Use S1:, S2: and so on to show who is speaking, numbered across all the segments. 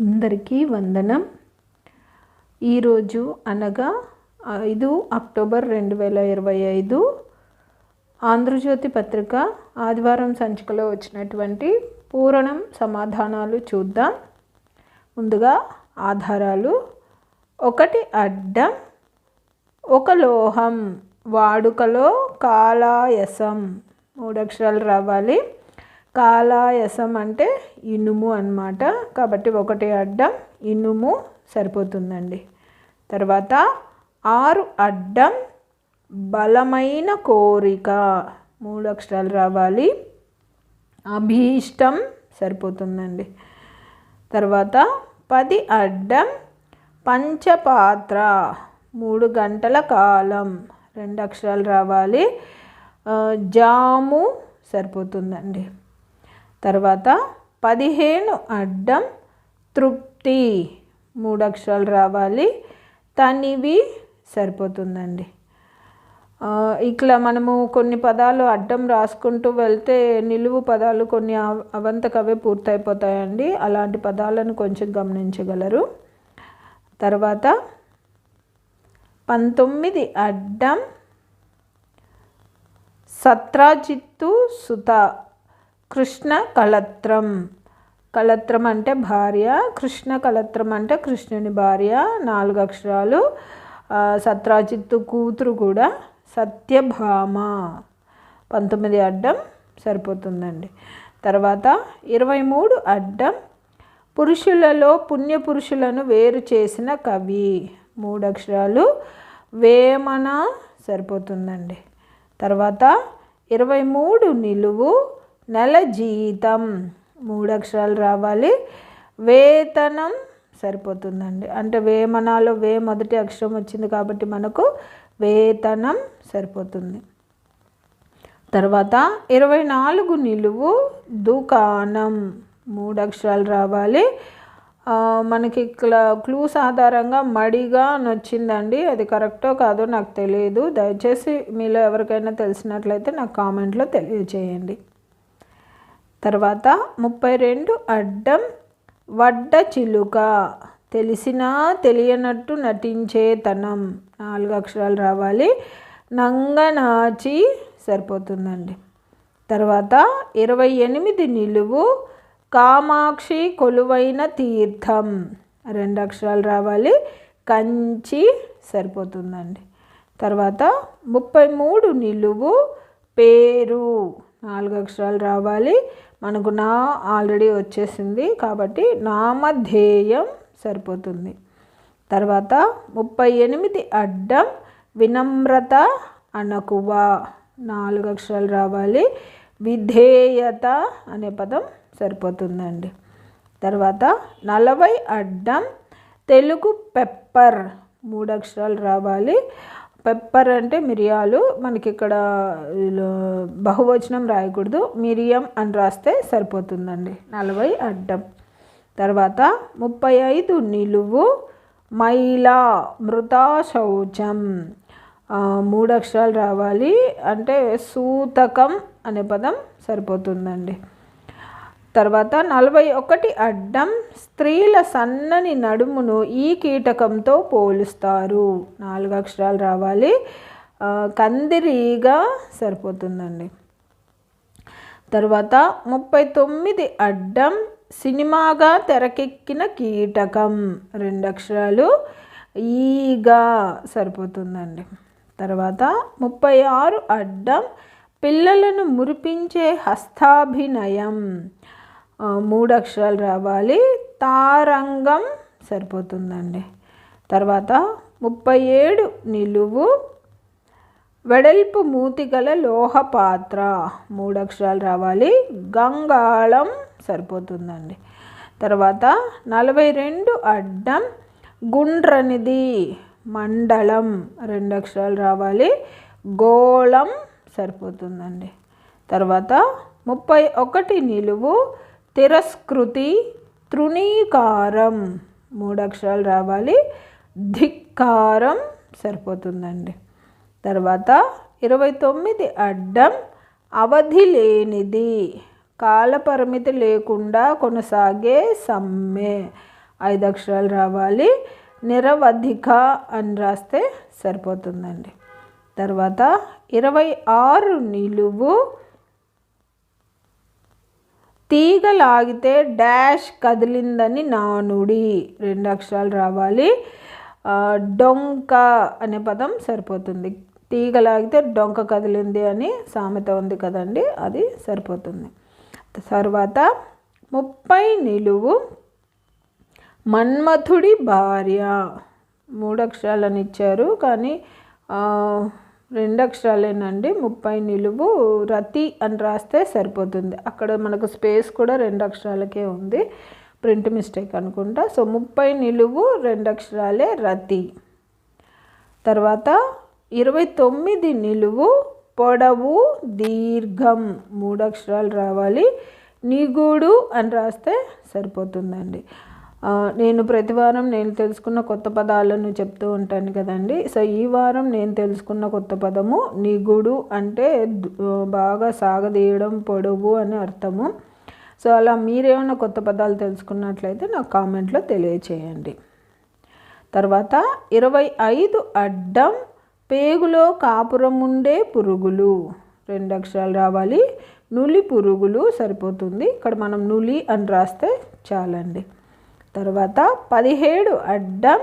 S1: అందరికీ వందనం. ఈరోజు అనగా ఐదు అక్టోబర్ రెండు వేల ఇరవై ఐదు ఆంధ్రజ్యోతి పత్రిక ఆదివారం సంచికలో వచ్చినటువంటి పూరణం సమాధానాలు చూద్దాం. ముందుగా ఆధారాలు. ఒకటి అడ్డం ఒక లోహం వాడుకలో కాలాయసం. మూడు అక్షరాలు రావాలి. కాలాయసం అంటే ఇనుము అన్నమాట. కాబట్టి ఒకటి అడ్డం ఇనుము సరిపోతుందండి. తర్వాత ఆరు అడ్డం బలమైన కోరిక మూడు అక్షరాలు రావాలి. అభీష్టం సరిపోతుందండి. తర్వాత పది అడ్డం పంచపాత్ర మూడు గంటల కాలం రెండు అక్షరాలు రావాలి. జాము సరిపోతుందండి. తర్వాత పదిహేను అడ్డం తృప్తి. మూడు అక్షరాలు రావాలి. తనివి సరిపోతుందండి. ఇట్లా మనము కొన్ని పదాలు అడ్డం రాసుకుంటూ వెళ్తే నిలువు పదాలు కొన్ని అవ- అవంతకవే పూర్తయిపోతాయండి. అలాంటి పదాలను కొంచెం గమనించగలరు. తర్వాత పంతొమ్మిది అడ్డం సత్రాజిత్తు సుత. కృష్ణ కళత్రం. కళత్రం అంటే భార్య కృష్ణ కళత్రం అంటే కృష్ణుని భార్య నాలుగు అక్షరాలు. సత్రాజిత్తు కూతురు కూడా సత్యభామ. పంతొమ్మిది అడ్డం సరిపోతుందండి. తర్వాత ఇరవై మూడు అడ్డం పురుషులలో పుణ్యపురుషులను వేరు చేసిన కవి. మూడు అక్షరాలు వేమన సరిపోతుందండి. తర్వాత ఇరవై మూడు నిలువు నెల జీతం. మూడు అక్షరాలు రావాలి. వేతనం సరిపోతుందండి. అంటే వేమనాలో వే మొదటి అక్షరం వచ్చింది కాబట్టి మనకు వేతనం సరిపోతుంది. తర్వాత ఇరవై నాలుగు నిలువు దుకాణం. మూడు అక్షరాలు రావాలి మనకి ఇక్కడ క్లూస్ ఆధారంగా మడిగా అని వచ్చిందండి అది కరెక్టో కాదో నాకు తెలియదు దయచేసి మీలో ఎవరికైనా తెలిసినట్లయితే నాకు కామెంట్లో తెలియజేయండి తర్వాత ముప్పై రెండు అడ్డం వడ్డ చిలుక. తెలిసినా తెలియనట్టు నటించేతనం నాలుగు అక్షరాలు రావాలి. నంగనాచి సరిపోతుందండి. తర్వాత ఇరవై ఎనిమిది నిలువు కామాక్షి కొలువైన తీర్థం. రెండు అక్షరాలు రావాలి. కంచి సరిపోతుందండి. తర్వాత ముప్పై మూడు నిలువు పేరు. నాలుగు అక్షరాలు రావాలి. మనకు నా ఆల్రెడీ వచ్చేసింది కాబట్టి నామధేయం సరిపోతుంది. తర్వాత ముప్పై ఎనిమిది అడ్డం వినమ్రత అనకువ. నాలుగు అక్షరాలు రావాలి. విధేయత అనే పదం సరిపోతుందండి. తర్వాత నలభై అడ్డం తెలుగు పెప్పర్. మూడు అక్షరాలు రావాలి. పెప్పర్ అంటే మిరియాలు. మనకి ఇక్కడ బహువచనం రాయకూడదు. మిరియం అని రాస్తే సరిపోతుందండి. నలభై అడ్డం. తర్వాత ముప్పై ఐదు నిలువు. మైలా మృతా శౌచం మూడు అక్షరాలు రావాలి. అంటే సూతకం అనే పదం సరిపోతుందండి. తర్వాత నలభై ఒకటి అడ్డం స్త్రీల సన్నని నడుమును ఈ కీటకంతో పోలుస్తారు. నాలుగు అక్షరాలు రావాలి. కందిరీగా సరిపోతుందండి. తర్వాత ముప్పై తొమ్మిది అడ్డం సినిమాగా తెరకెక్కిన కీటకం. రెండు అక్షరాలు ఈగా సరిపోతుందండి. తర్వాత ముప్పై ఆరు అడ్డం పిల్లలను మురిపించే హస్తాభినయం. మూడు అక్షరాలు రావాలి. తారంగం సరిపోతుందండి. తర్వాత ముప్పై ఏడు నిలువు. వెడల్పు మూతి గల లోహ పాత్ర మూడు అక్షరాలు రావాలి. గంగాళం సరిపోతుందండి. తర్వాత నలభై రెండు అడ్డం. గుండ్రనిది మండలం రెండు అక్షరాలు రావాలి. గోళం సరిపోతుందండి. తర్వాత ముప్పై ఒకటి నిలువు. తిరస్కృతి తృణీకారం. మూడు అక్షరాలు రావాలి. ధిక్కారం సరిపోతుందండి. తర్వాత ఇరవై తొమ్మిది అడ్డం అవధి లేనిది. కాలపరిమితి లేకుండా కొనసాగే సమ్మె. ఐదు అక్షరాలు రావాలి. నిరవధిక అని రాస్తే సరిపోతుందండి. తర్వాత ఇరవై ఆరు నిలువు తీగ లాగితే డాష్ కదిలిందని నానుడి. రెండు అక్షరాలు రావాలి. డొంక అనే పదం సరిపోతుంది. తీగ లాగితే డొంక కదిలింది అని సామెత ఉంది కదండి అది సరిపోతుంది. తర్వాత ముప్పై నిలువు మన్మథుడి భార్య. మూడు అక్షరాలను ఇచ్చారు కానీ రెండు అక్షరాలేనండి ముప్పై నిలువు రతి అని రాస్తే సరిపోతుంది. అక్కడ మనకు స్పేస్ కూడా రెండు అక్షరాలకే ఉంది. ప్రింట్ మిస్టేక్ అనుకుంటా. సో ముప్పై నిలువు రెండు అక్షరాలే రతి. తర్వాత ఇరవై తొమ్మిది నిలువు పొడవు దీర్ఘం మూడు అక్షరాలు రావాలి. నిగూడు అని రాస్తే సరిపోతుందండి. నేను ప్రతివారం నేను తెలుసుకున్న కొత్త పదాలను చెప్తూ ఉంటాను కదండి. సో ఈ వారం నేను తెలుసుకున్న కొత్త పదము నిగుడు అంటే బాగా సాగదీయడం పొడవు అని అర్థము. సో అలా మీరేమైనా కొత్త పదాలు తెలుసుకున్నట్లయితే నాకు కామెంట్లో తెలియచేయండి. తర్వాత ఇరవై ఐదు అడ్డం పేగులో కాపురం ఉండే పురుగులు. రెండు అక్షరాలు రావాలి. నులి పురుగులు సరిపోతుంది. ఇక్కడ మనం నులి అని రాస్తే చాలండి. తర్వాత పదిహేడు అడ్డం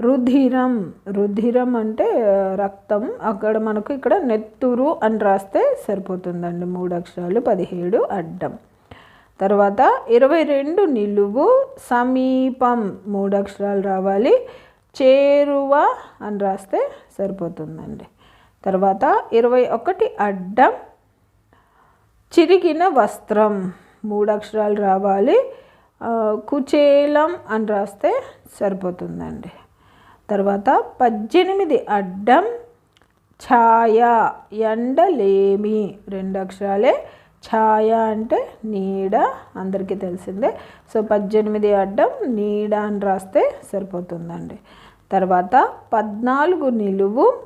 S1: రుధిరం. రుధిరం అంటే రక్తం. అక్కడ మనకు ఇక్కడ నెత్తురు అని రాస్తే సరిపోతుందండి. మూడు అక్షరాలు పదిహేడు అడ్డం. తర్వాత ఇరవై రెండు నిలువు సమీపం మూడు అక్షరాలు రావాలి. చేరువ అని రాస్తే సరిపోతుందండి. తర్వాత ఇరవై ఒకటి అడ్డం చిరిగిన వస్త్రం మూడు అక్షరాలు రావాలి. కుచేలం అని రాస్తే సరిపోతుందండి. తర్వాత పద్దెనిమిది అడ్డం ఛాయ ఎండలేమి రెండు అక్షరాలే. ఛాయ అంటే నీడ అందరికీ తెలిసిందే. సో పద్దెనిమిది అడ్డం నీడ అని రాస్తే సరిపోతుందండి. తర్వాత పద్నాలుగు నిలువు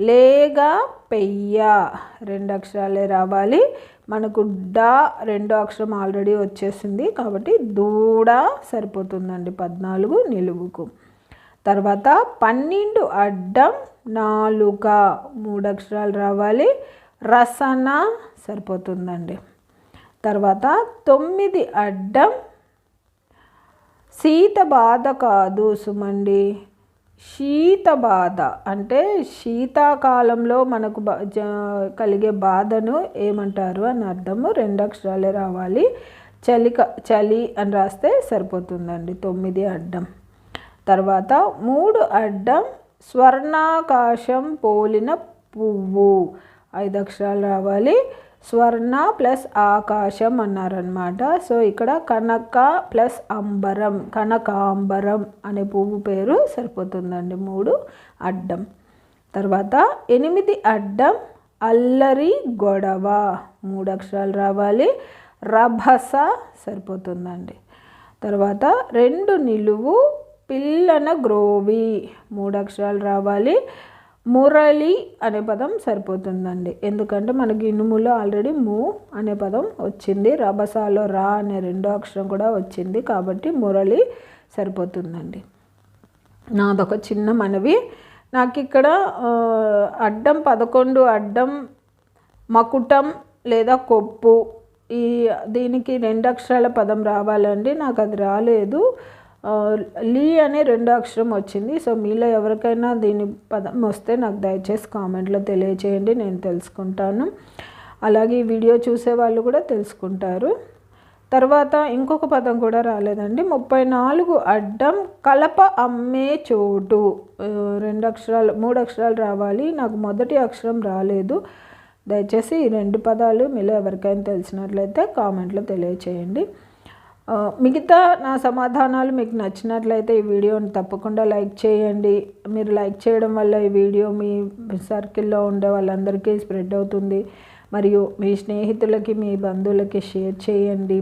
S1: లేగా పెయ్య. రెండు అక్షరాలే రావాలి. మనకు డా రెండో అక్షరం ఆల్రెడీ వచ్చేసింది కాబట్టి దూడ సరిపోతుందండి పద్నాలుగు నిలువుకు. తర్వాత పన్నెండు అడ్డం నాలుక మూడు అక్షరాలు రావాలి. రసన సరిపోతుందండి. తర్వాత తొమ్మిది అడ్డం శీత బాధ కాదు సుమండి. శీత బాధ అంటే శీతాకాలంలో మనకు కలిగే బాధను ఏమంటారు అని అర్థము. రెండు అక్షరాలే రావాలి. చలి చలి అని రాస్తే సరిపోతుందండి. తొమ్మిది అడ్డం. తర్వాత మూడు అడ్డం స్వర్ణాకాశం పోలిన పువ్వు. ఐదు అక్షరాలు రావాలి. స్వర్ణ ప్లస్ ఆకాశం అన్నారనమాట సో ఇక్కడ కనక ప్లస్ అంబరం కనకాంబరం అనే పువ్వు పేరు సరిపోతుందండి మూడు అడ్డం. తర్వాత ఎనిమిది అడ్డం అల్లరి గొడవ మూడు అక్షరాలు రావాలి. రభస సరిపోతుందండి. తర్వాత రెండు నిలువు పిల్లన గ్రోవి మూడు అక్షరాలు రావాలి. మురళి అనే పదం సరిపోతుందండి. ఎందుకంటే మనకి ఇనుములో ఆల్రెడీ ము అనే పదం వచ్చింది. రభసాలో రా అనే రెండో అక్షరం కూడా వచ్చింది. కాబట్టి మురళి సరిపోతుందండి. నాదొక చిన్న మనవి. నాకు ఇక్కడ అడ్డం పదకొండు అడ్డం మకుటం లేదా కొప్పు ఈ దీనికి రెండు అక్షరాల పదం రావాలండి. నాకు అది రాలేదు. లీ అనే రెండో అక్షరం వచ్చింది. సో మీలో ఎవరికైనా దీని పదం వస్తే నాకు దయచేసి కామెంట్లో తెలియచేయండి నేను తెలుసుకుంటాను. అలాగే ఈ వీడియో చూసే వాళ్ళు కూడా తెలుసుకుంటారు. తర్వాత ఇంకొక పదం కూడా రాలేదండి. ముప్పై నాలుగు అడ్డం కలప అమ్మే చోటు. రెండు అక్షరాలు మూడు అక్షరాలు రావాలి. నాకు మొదటి అక్షరం రాలేదు. దయచేసి ఈ రెండు పదాలు మీలో ఎవరికైనా తెలిసినట్లయితే కామెంట్లో తెలియచేయండి. మిగతా నా సమాధానాలు మీకు నచ్చినట్లయితే ఈ వీడియోని తప్పకుండా లైక్ చేయండి. మీరు లైక్ చేయడం వల్ల ఈ వీడియో మీ సర్కిల్లో ఉండే వాళ్ళందరికీ స్ప్రెడ్ అవుతుంది. మరియు మీ స్నేహితులకి మీ బంధువులకి షేర్ చేయండి.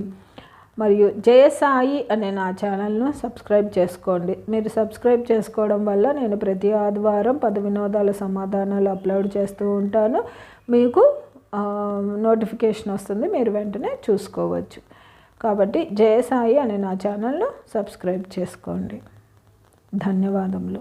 S1: మరియు జయసాయి అనే నా ఛానల్ను సబ్స్క్రైబ్ చేసుకోండి. మీరు సబ్స్క్రైబ్ చేసుకోవడం వల్ల నేను ప్రతి ఆదివారం పది వినోదాల సమాధానాలు అప్లోడ్ చేస్తూ ఉంటాను. మీకు నోటిఫికేషన్ వస్తుంది. మీరు వెంటనే చూసుకోవచ్చు. కాబట్టి జయసాయి అనే నా ఛానల్ను సబ్స్క్రైబ్ చేసుకోండి. ధన్యవాదములు.